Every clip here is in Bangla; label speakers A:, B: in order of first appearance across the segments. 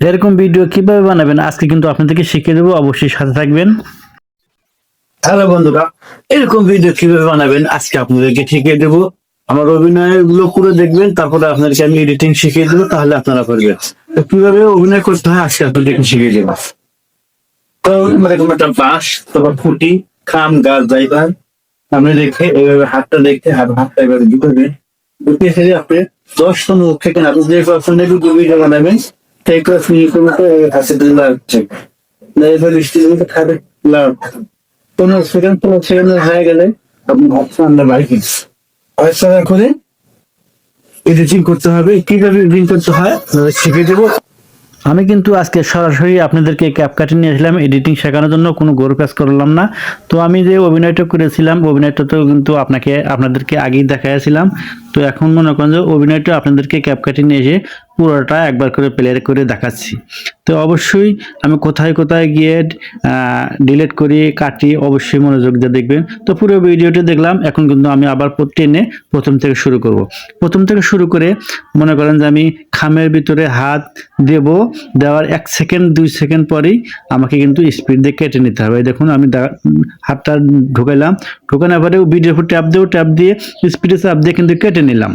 A: এরকম ভিডিও কীভাবে বানাবেন, আজকে কিন্তু আপনাদেরকে শিখিয়ে দেবো, অবশ্যই সাথে থাকবেন। হ্যালো বন্ধুরা, এরকম ভিডিও কীভাবে বানাবেন, আজকে আপনাদেরকে শিখিয়ে দেবো। আমার অভিনয়গুলো পুরো দেখবেন, তারপরে আপনাদেরকে আমি এডিটিং শিখিয়ে দেবো, তাহলে আপনারা করবেন কীভাবে অভিনয় করতে হয়, আজকে আপনাদেরকে শিখিয়ে দেবো। তো একটা বাঁশ, তারপর খুঁটি, খাম, গাছ, ড্রাইভার। সামনে রেখে এইভাবে হাতটা রেখে হাত হাতটা এভাবে ঢুকাবেন। আপনি দশ পনেরো থেকে আপনি একটু বানাবেন করে এডিটিং করতে হবে, কীভাবে এডিটিং করতে হয় শিখিয়ে দেবো। আমি কিন্তু আজকে সরাসরি আপনাদেরকে ক্যাপকাটে নিয়ে আসলাম, এডিটিং শেখানোর জন্য, কোনো গোর কাজ করলাম না। তো আমি যে অভিনয়টা করেছিলাম, অভিনয়টা তো কিন্তু আপনাকে, আপনাদেরকে আগেই দেখাইছিলাম। তো এখন মনে করেন যে অভিনয়টা আপনাদেরকে ক্যাপকাটে নিয়ে এসে পুরোটা একবার করে প্লে করে দেখাচ্ছি। তো অবশ্যই আমি কোথায় কোথায় গিয়ে ডিলিট করি, কাটি, অবশ্যই মনোযোগ দিয়ে দেখবেন। তো পুরো ভিডিওটি দেখলাম, এখন কিন্তু আমি আবার টেনে প্রথম থেকে শুরু করব। প্রথম থেকে শুরু করে মনে করেন যে আমি খামের ভিতরে হাত দেব, দেওয়ার এক সেকেন্ড, দুই সেকেন্ড পরেই আমাকে কিন্তু স্পিড দিয়ে কেটে নিতে হবে। দেখুন, আমি হাতটা ঢুকাইলাম। ঢুকানোর পরে উপর ট্যাপ দেবো ট্যাপ দিয়ে স্পিডে চাপ দিয়ে কিন্তু কেটে নিলাম।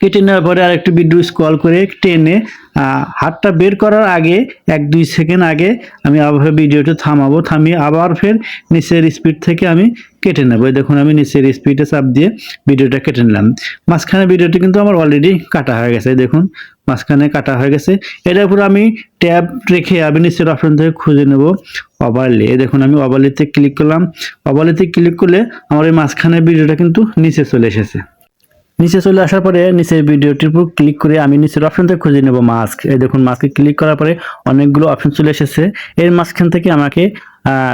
A: কেটে নেওয়ার পরে আর একটু ভিডিও স্ক্রল করে টেনে হাতটা বের করার আগে এক দুই সেকেন্ড আগে আমি আবার ভিডিওটা থামাবো, থামিয়ে আবার ফের নিচের স্পিড থেকে আমি কেটে নেব। দেখুন, আমি নিচের স্পিডে চাপ দিয়ে ভিডিওটা কেটে নিলাম। মাঝখানে ভিডিওটি কিন্তু আমার অলরেডি কাটা হয়ে গেছে দেখুন, মাঝখানে কাটা হয়ে গেছে। এটার উপর আমি ট্যাব রেখে আমি নিচের অপশন থেকে খুঁজে নেব ওভারলি দেখুন, আমি ওভারলিতে ক্লিক করলাম। ওভারলিতে ক্লিক করলে আমার এই মাঝখানে ভিডিওটা কিন্তু নিচে চলে এসেছে। নিচে চলে আসার পরে নিচে ভিডিওটির উপর ক্লিক করে আমি নিচের অপশন থেকে খুঁজে নেব মাস্ক এই দেখুন মাস্কে ক্লিক করার পরে অনেকগুলো অপশন চলে এসেছে। এর মাঝখান থেকে আমাকে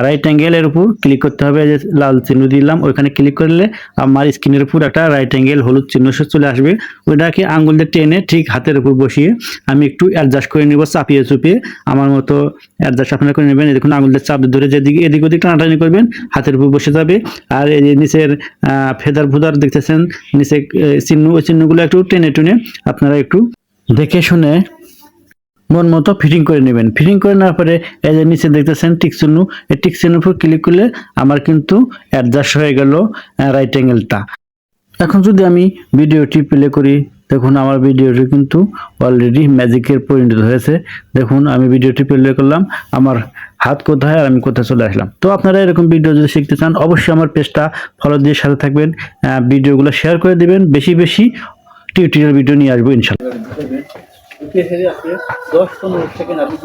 A: রাইট অ্যাঙ্গেলের উপর ক্লিক করতে হবে যে লাল চিহ্ন দিলাম, ওইখানে ক্লিক করলে আমার স্ক্রিনের উপর একটা রাইট অ্যাঙ্গেল হলুদ চিহ্ন সে চলে আসবে। ওইটাকে আঙ্গুল দিয়ে টেনে ঠিক হাতের উপর বসিয়ে আমি একটু অ্যাডজাস্ট করে নেব, চাপিয়ে চুপিয়ে। আমার মতো অ্যাডজাস্ট আপনারা করে নেবেন। দেখুন আঙুল দিয়ে চাপ ধরে যেদিকে, এদিক ওদিক টানাটানি করবেন, হাতের উপর বসে যাবে। আর এই যে নিচের ফেদার ফুদার দেখতেছেন, নিচে চিহ্ন, ওই চিহ্নগুলো একটু টেনে টুনে আপনারা একটু দেখে শুনে মন মতো ফিটিং করে নেবেন। ফিটিং করে নেওয়ার পরে এই যে নিচে দেখতেছেন টিক চিহ্ন, এই টিক চিহ্নের উপর ক্লিক করলে আমার কিন্তু অ্যাডজাস্ট হয়ে গেল রাইট অ্যাঙ্গেলটা এখন যদি আমি ভিডিওটি প্লে করি, দেখুন আমার ভিডিওটি কিন্তু অলরেডি ম্যাজিকের পরিণত হয়েছে দেখুন, আমি ভিডিওটি প্লে করলাম, আমার হাত কোথায় আর আমি কোথায় চলে আসলাম। তো আপনারা এরকম ভিডিও যদি শিখতে চান, অবশ্যই আমার পেজটা ফলো দিয়ে সাথে থাকবেন ভিডিওগুলো শেয়ার করে দিবেন। বেশি বেশি টিউটোরিয়াল ভিডিও নিয়ে আসব, ইনশাল্লাহ। দশ পনেরো সেকেন্ড আপনি